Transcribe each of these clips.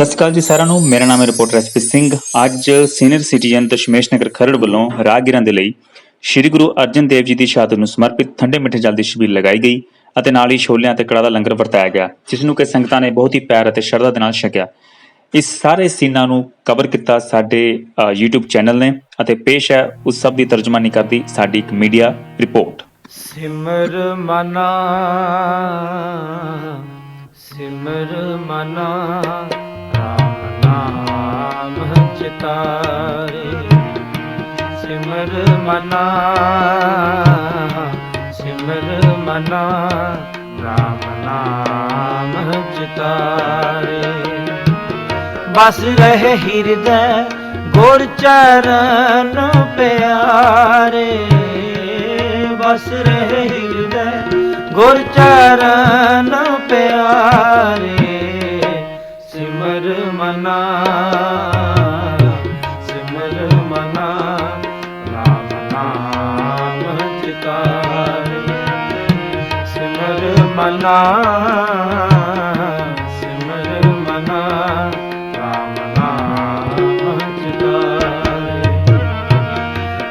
ਸਤਿ ਸ਼੍ਰੀ ਅਕਾਲ ਜੀ ਸਾਰਿਆਂ ਨੂੰ। ਮੇਰਾ ਨਾਮ ਹੈ ਰਿਪੋਰਟਰ ਐਸਪੀ ਸਿੰਘ। ਅੱਜ ਸੀਨੀਅਰ ਸਿਟੀਜ਼ਨ ਦਸ਼ਮੇਸ਼ ਨਗਰ ਖਰੜ ਵੱਲੋਂ ਰਾਹਗੀਰਾਂ ਦੇ ਲਈ ਸ੍ਰੀ ਗੁਰੂ ਅਰਜਨ ਦੇਵ ਜੀ ਦੀ ਸ਼ਹਾਦਤ ਨੂੰ ਸਮਰਪਿਤ ਠੰਡੇ ਮਿੱਠੇ ਜਲ ਦੀ ਛਬੀਲ ਲਗਾਈ ਗਈ ਅਤੇ ਨਾਲ ਹੀ ਛੋਲਿਆਂ ਤੇ ਕੜਾ ਦਾ ਲੰਗਰ ਵਰਤਾਇਆ ਗਿਆ ਜਿਸ ਨੂੰ ਕਿ ਸੰਗਤਾਂ ਨੇ ਬਹੁਤ ਹੀ ਪਿਆਰ ਅਤੇ ਸ਼ਰਧਾ ਦੇ ਨਾਲ ਛਕਿਆ। ਇਸ ਸਾਰੇ ਸੀਨਾਂ ਨੂੰ ਕਵਰ ਕੀਤਾ ਸਾਡੇ ਅ, YouTube ਚੈਨਲ ਨੇ ਅਤੇ ਪੇਸ਼ ਹੈ ਉਸ ਸਭ ਦੀ ਤਰਜਮਾਨੀ ਕਰਦੀ ਸਾਡੀ ਇੱਕ ਮੀਡੀਆ ਰਿਪੋਰਟ। ਸਿਮਰ ਮਨਾ ਸਿਮਰ ਮਨਾ। ਨਾਮ ਚਿਤਾਰੇ, ਸਿਮਰ ਮਨਾ ਸਿਮਰ ਮਨਾ, ਰਾਮ ਨਾਮ ਚਿਤਾਰੇ। ਬਸ ਰਹੇ ਹਿਰਦੈ ਗੁਰ ਚਰਨ ਪਿਆਰੇ, ਬਸ ਰਹੇ ਹਿਰਦੈ ਗੁਰ ਚਰਨ ਮਨਾ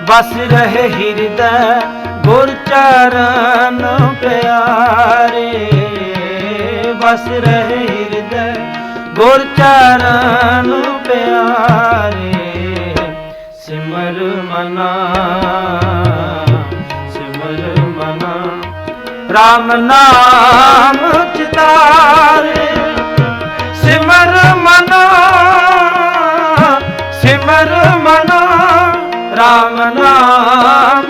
ਬਸ ਰਹੇ ਹਿਰਦੈ ਗੁਰ ਚਰਨ ਪਿਆਰੇ। ਬਸ ਰਹੇ ਹਿਰਦੈ ਗੁਰ ਚਰਨ ਰਾਮ ਨਾਮ ਚਿਤਾਰੇ ਸਿਮਰ ਮਨਾ ਸਿਮਰ ਮਨਾ ਰਾਮ ਨਾਮ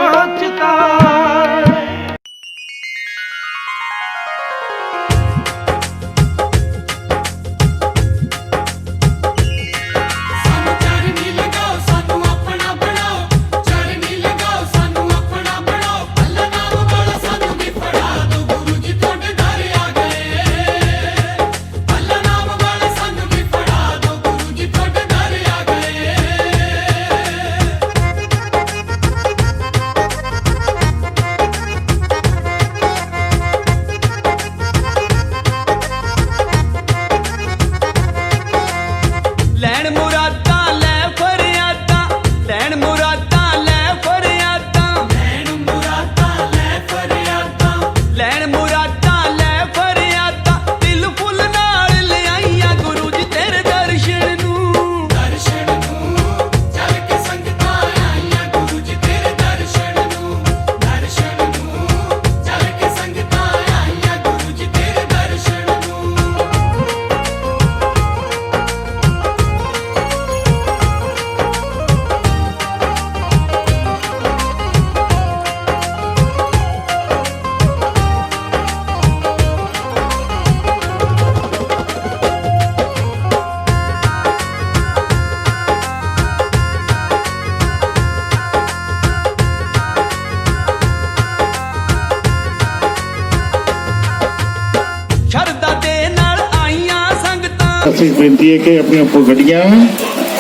ਅਸੀਂ ਬੇਨਤੀ ਹੈ ਕਿ ਆਪਣੀਆਂ ਆਪੋ ਗੱਡੀਆਂ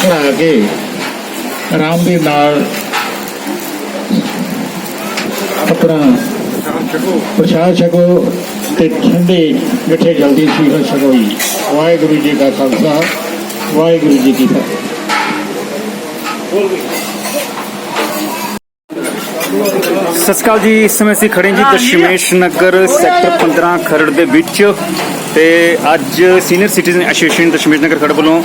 ਖੜਾ ਕੇ ਆਰਾਮ ਦੇ ਨਾਲ ਆਪਣਾ ਪ੍ਰਸ਼ਾਦ ਛਕੋ ਤੇ ਠੰਡੇ ਮਿੱਠੇ ਜਲਦੀ ਸੀਖਾ ਛਕੋ ਜੀ। ਵਾਹਿਗੁਰੂ ਜੀ ਕਾ ਖਾਲਸਾ ਵਾਹਿਗੁਰੂ ਜੀ ਕੀ ਫਤਿਹ। ਸਤਿ ਸ਼੍ਰੀ ਅਕਾਲ ਜੀ ਇਸ ਸਮੇਂ ਅਸੀਂ ਖੜੇ ਜੀ ਦਸ਼ਮੇਸ਼ ਨਗਰ ਸੈਕਟਰ 15 ਖਰੜ ਦੇ ਵਿੱਚ। ਤੇ ਅੱਜ senior citizen association Dashmesh Nagar Kharar ਵੱਲੋਂ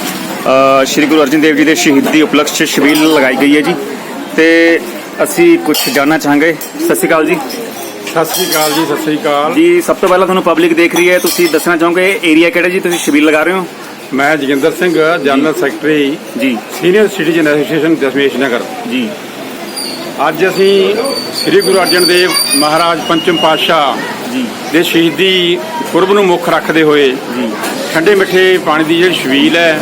ਸ਼੍ਰੀ ਗੁਰੂ ਅਰਜਨ ਦੇਵ ਜੀ ਦੇ ਸ਼ਹੀਦੀ ਉਪਲਕਸ਼ 'ਚ ਛਬੀਲ ਲਗਾਈ ਗਈ ਹੈ ਜੀ। ਤੇ ਅਸੀਂ ਕੁਝ ਜਾਣਨਾ ਚਾਹਾਂਗੇ। ਸਤਿ ਸ਼੍ਰੀ ਅਕਾਲ ਜੀ। ਸਤਿ ਸ੍ਰੀ ਅਕਾਲ ਜੀ ਸਤਿ ਸ੍ਰੀ ਅਕਾਲ। ਜੀ ਸਭ ਤੋਂ ਪਹਿਲਾਂ ਤੁਹਾਨੂੰ ਪਬਲਿਕ ਦੇਖ ਰਹੀ ਹੈ। ਤੁਸੀਂ ਦੱਸਣਾ ਚਾਹੋਗੇ ਏਰੀਆ ਕਿਹੜਾ ਜੀ? ਤੁਸੀਂ ਛਬੀਲ ਲਗਾ ਰਹੇ ਹੋ? ਮੈਂ Joginder Singh general secretary ji. Senior citizen association Dashmesh Nagar. ਜੀ। ਅੱਜ ਅਸੀਂ ਸ੍ਰੀ ਗੁਰੂ ਅਰਜਨ ਦੇਵ ਮਹਾਰਾਜ ਪੰਚਮ ਪਾਤਸ਼ਾਹ ਜੀ। ਦੇ ਸ਼ਹੀਦੀ ਪੁਰਬ ਨੂੰ ਮੁੱਖ ਰੱਖਦੇ ਹੋਏ ਜੀ। ਠੰਡੇ ਮਿੱਠੇ ਪਾਣੀ ਦੀ ਜਿਹੜੀ ਛਬੀਲ ਹੈ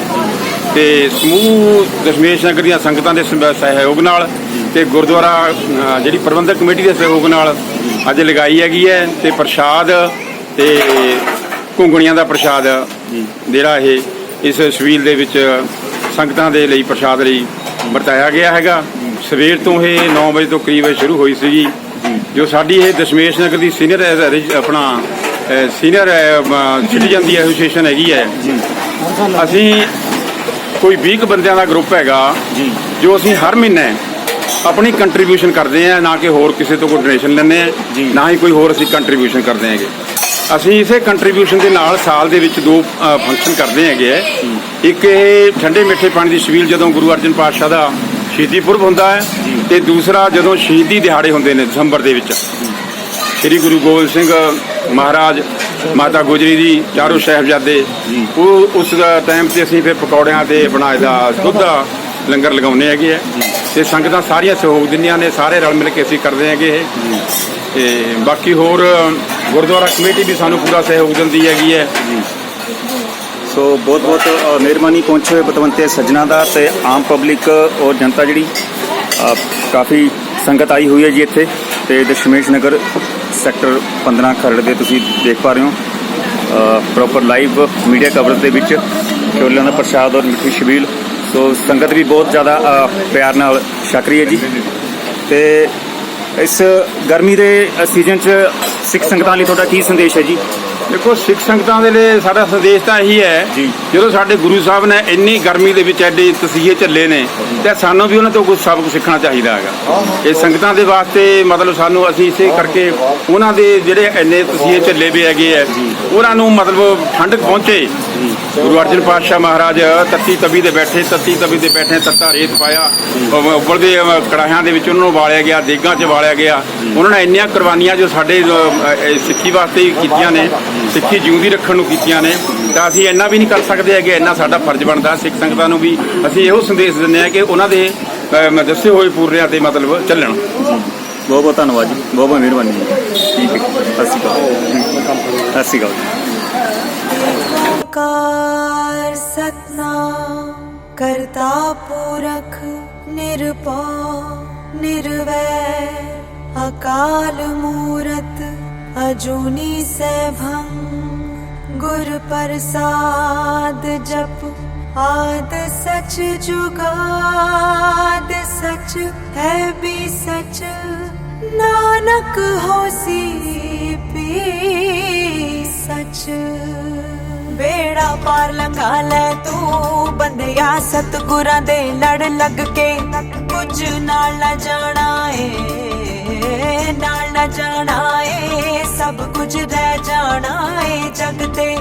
ਤੇ ਸਮੂਹ ਦਸ਼ਮੇਸ਼ ਨਗਰ ਦੀਆਂ ਸੰਗਤਾਂ ਦੇ ਸਹਿ- ਸਹਿਯੋਗ ਨਾਲ ਤੇ ਗੁਰਦੁਆਰਾ ਜਿਹੜੀ ਪ੍ਰਬੰਧਕ ਕਮੇਟੀ ਦੇ ਸਹਿਯੋਗ ਨਾਲ ਅੱਜ ਲਗਾਈ ਹੈਗੀ ਹੈ ਤੇ ਪ੍ਰਸ਼ਾਦ ਤੇ ਘੁੰਗਣੀਆਂ ਦਾ ਪ੍ਰਸ਼ਾਦ ਜਿਹੜਾ ਇਹ ਇਸ ਛਬੀਲ ਦੇ ਵਿੱਚ ਸੰਗਤਾਂ ਦੇ ਲਈ ਪ੍ਰਸ਼ਾਦ ਲਈ ਵਰਤਾਇਆ ਗਿਆ ਹੈਗਾ। ਸਵੇਰ ਤੋਂ ਇਹ 9 ਵਜੇ ਤੋਂ ਕਰੀਬ ਸ਼ੁਰੂ ਹੋਈ ਸੀਗੀ। ਜੋ ਸਾਡੀ ਇਹ ਦਸ਼ਮੇਸ਼ ਨਗਰ ਦੀ ਸੀਨੀਅਰ ਆਪਣਾ ਸੀਨੀਅਰ ਸਿਟੀਜ਼ਨ ਦੀ ਐਸੋਸੀਏਸ਼ਨ ਹੈਗੀ ਹੈ। ਅਸੀਂ ਕੋਈ 20 ਕੁ ਬੰਦਿਆਂ ਦਾ ਗਰੁੱਪ ਹੈਗਾ, ਜੋ ਅਸੀਂ ਹਰ ਮਹੀਨੇ ਆਪਣੀ ਕੰਟਰੀਬਿਊਸ਼ਨ ਕਰਦੇ ਆ ਨਾ ਕਿ ਹੋਰ ਕਿਸੇ ਤੋਂ ਕੋਈ ਡੋਨੇਸ਼ਨ ਲੈਂਦੇ ਆ ਨਾ ਹੀ ਕੋਈ ਹੋਰ ਅਸੀਂ ਕੰਟਰੀਬਿਊਸ਼ਨ ਕਰਦੇ ਹੈਗੇ। ਅਸੀਂ ਇਸੇ ਕੰਟਰੀਬਿਊਸ਼ਨ ਦੇ ਨਾਲ ਸਾਲ ਦੇ ਵਿੱਚ ਦੋ ਫੰਕਸ਼ਨ ਕਰਦੇ ਹੈਗੇ ਆ ਇੱਕ ਇਹ ਠੰਡੇ ਮਿੱਠੇ ਪਾਣੀ ਦੀ ਛਬੀਲ ਜਦੋਂ ਗੁਰੂ ਅਰਜਨ ਪਾਤਸ਼ਾਹ ਦਾ ਸ਼ਹੀਦੀ ਪੁਰਬ ਹੁੰਦਾ ਹੈ ਤੇ ਦੂਸਰਾ ਜਦੋਂ ਸ਼ਹੀਦੀ ਦਿਹਾੜੇ ਹੁੰਦੇ ਨੇ ਦਸੰਬਰ ਦੇ ਵਿੱਚ, ਸ੍ਰੀ ਗੁਰੂ ਗੋਬਿੰਦ ਸਿੰਘ ਮਹਾਰਾਜ, ਮਾਤਾ ਗੁਜਰੀ ਜੀ, ਚਾਰੋਂ ਸਾਹਿਬਜ਼ਾਦੇ, ਉਹ ਉਸ ਦਾ ਟਾਈਮ ਤੇ ਅਸੀਂ ਫਿਰ ਪਕੌੜਿਆਂ ਤੇ ਬਣਾਏ ਦਾ ਦੁੱਧ ਦਾ ਲੰਗਰ ਲਗਾਉਂਦੇ ਹੈਗੇ ਆ। ਤੇ ਸੰਗਤਾਂ ਸਾਰੀਆਂ ਸਹਿਯੋਗ ਦਿੰਦੀਆਂ ਨੇ, ਸਾਰੇ ਰਲ ਮਿਲ ਕੇ ਅਸੀਂ ਕਰਦੇ ਹੈਗੇ ਇਹ। ਤੇ ਬਾਕੀ ਹੋਰ ਗੁਰਦੁਆਰਾ ਕਮੇਟੀ ਵੀ ਸਾਨੂੰ ਪੂਰਾ ਸਹਿਯੋਗ ਦਿੰਦੀ ਹੈਗੀ ਹੈ। ਸੋ ਬਹੁਤ ਬਹੁਤ ਮਿਹਰਬਾਨੀ ਪਹੁੰਚੇ ਹੋਏ ਪਤਵੰਤੇ ਸੱਜਣਾ ਦਾ ਤੇ ਆਮ ਪਬਲਿਕ ਔਰ ਜਨਤਾ ਜਿਹੜੀ ਕਾਫੀ ਸੰਗਤ ਆਈ ਹੋਈ ਹੈ ਜੀ ਇੱਥੇ ਤੇ ਦਸ਼ਮੇਸ਼ ਨਗਰ ਸੈਕਟਰ 15 ਖਰੜ ਦੇ ਤੁਸੀਂ ਦੇਖ ਪਾ ਰਹੇ ਹੋ। ਪ੍ਰੋਪਰ ਲਾਈਵ ਮੀਡੀਆ ਕਵਰੇਜ ਦੇ ਵਿੱਚ ਛੋਲਿਆਂ ਦਾ ਪ੍ਰਸ਼ਾਦ ਔਰ ਮਿੱਠੀ ਸ਼ਬੀਲ ਸੋ ਸੰਗਤ ਵੀ ਬਹੁਤ ਜ਼ਿਆਦਾ ਪਿਆਰ ਨਾਲ ਛਕ ਰਹੀ ਹੈ ਜੀ। ਤੇ ਇਸ ਗਰਮੀ ਦੇ ਸੀਜ਼ਨ 'ਚ ਸਿੱਖ ਸੰਗਤਾਂ ਲਈ ਤੁਹਾਡਾ ਕੀ ਸੰਦੇਸ਼ ਹੈ ਜੀ? ਦੇਖੋ ਸਿੱਖ ਸੰਗਤਾਂ ਦੇ ਲਈ ਸਾਡਾ ਸੰਦੇਸ਼ ਤਾਂ ਇਹੀ ਹੈ। ਜਦੋਂ ਸਾਡੇ ਗੁਰੂ ਸਾਹਿਬ ਨੇ ਇੰਨੀ ਗਰਮੀ ਦੇ ਵਿੱਚ ਐਡੇ ਤਸੀਹੇ ਝੱਲੇ ਨੇ ਤੇ ਸਾਨੂੰ ਵੀ ਉਹਨਾਂ ਤੋਂ ਕੁਝ ਸਬਕ ਸਿੱਖਣਾ ਚਾਹੀਦਾ ਹੈਗਾ। ਇਹ ਸੰਗਤਾਂ ਦੇ ਵਾਸਤੇ ਮਤਲਬ ਸਾਨੂੰ ਅਸੀਂ ਇਸੇ ਕਰਕੇ ਉਹਨਾਂ ਦੇ ਜਿਹੜੇ ਇੰਨੇ ਤਸੀਹੇ ਝੱਲੇ ਵੀ ਹੈਗੇ ਆ ਉਹਨਾਂ ਨੂੰ ਮਤਲਬ ਠੰਡਕ ਪਹੁੰਚੇ। ਗੁਰੂ ਅਰਜਨ ਪਾਤਸ਼ਾਹ ਮਹਾਰਾਜ ਤੱਤੀ ਤਵੀ ਦੇ ਬੈਠੇ ਤੱਤੀ ਤਵੀ ਦੇ ਬੈਠੇ ਤੱਤਾ ਰੇਤ ਪਾਇਆ। ਉੱਬਲਦੇ ਅਹ, ਕੜਾਹਿਆਂ ਦੇ ਵਿੱਚ ਉਹਨਾਂ ਨੂੰ ਵਾਲਿਆ ਗਿਆ ਦੇਗਾਂ 'ਚ ਵਾਲਿਆ ਗਿਆ। ਉਹਨਾਂ ਨੇ ਇੰਨੀਆਂ ਕੁਰਬਾਨੀਆਂ ਜੋ ਸਾਡੇ ਸਿੱਖੀ ਵਾਸਤੇ ਕੀਤੀਆਂ ਨੇ ਸਿੱਖੀ ਜਿਉਂਦੀ ਰੱਖਣ ਨੂੰ ਕੀਤੀਆਂ ਨੇ ਤਾਂ ਅਸੀਂ ਇੰਨਾ ਵੀ ਨਹੀਂ ਕਰ ਸਕਦੇ ਹੈਗੇ ਇੰਨਾ ਸਾਡਾ ਫਰਜ਼ ਬਣਦਾ ਸਿੱਖ ਸੰਗਤਾਂ ਨੂੰ ਵੀ। ਅਸੀਂ ਇਹੋ ਸੰਦੇਸ਼ ਦਿੰਦੇ ਹਾਂ ਕਿ ਉਹਨਾਂ ਦੇ ਦੱਸੇ ਹੋਏ ਪੂਰਿਆਂ ਤੇ ਮਤਲਬ ਚੱਲਣ। ਬਹੁਤ ਬਹੁਤ ਧੰਨਵਾਦ ਜੀ ਬਹੁਤ ਬਹੁਤ ਮਿਹਰਬਾਨੀ ਜੀ। ਠੀਕ ਹੈ ਸਤਿ ਸ਼੍ਰੀ ਅਕਾਲ। ਸਤਿ ਸ਼੍ਰੀ ਅਕਾਲ ਕਾਰ ਸਤਨਾਮ ਕਰਤਾ ਪੁਰਖ ਨਿਰਭਉ ਨਿਰਵੈਰ ਅਕਾਲ ਮੂਰਤ ਅਜੂਨੀ ਸੈਭੰ ਗੁਰ ਪ੍ਰਸਾਦ ਜਪ ਆਦ ਸਚ ਜੁਗਾਦ ਸਚ ਹੈ ਵੀ ਸਚ ਨਾਨਕ ਹੋਸੀ ਪੀ ਸਚ ਬੇੜਾ ਪਾਰ ਲੰਘਾ ਲੈ ਤੂੰ ਬੰਦਿਆ ਸਤਗੁਰਾਂ ਦੇ ਲੜ ਲੱਗ ਕੇ ਕੁਝ ਨਾਲ ਨਾ ਜਾਣਾ ਏ ਨਾਲ ਨਾ ਜਾਣਾ ਏ ਸਭ ਕੁਝ ਰਹਿ ਜਾਣਾ ਏ ਜਗ ਤੇ।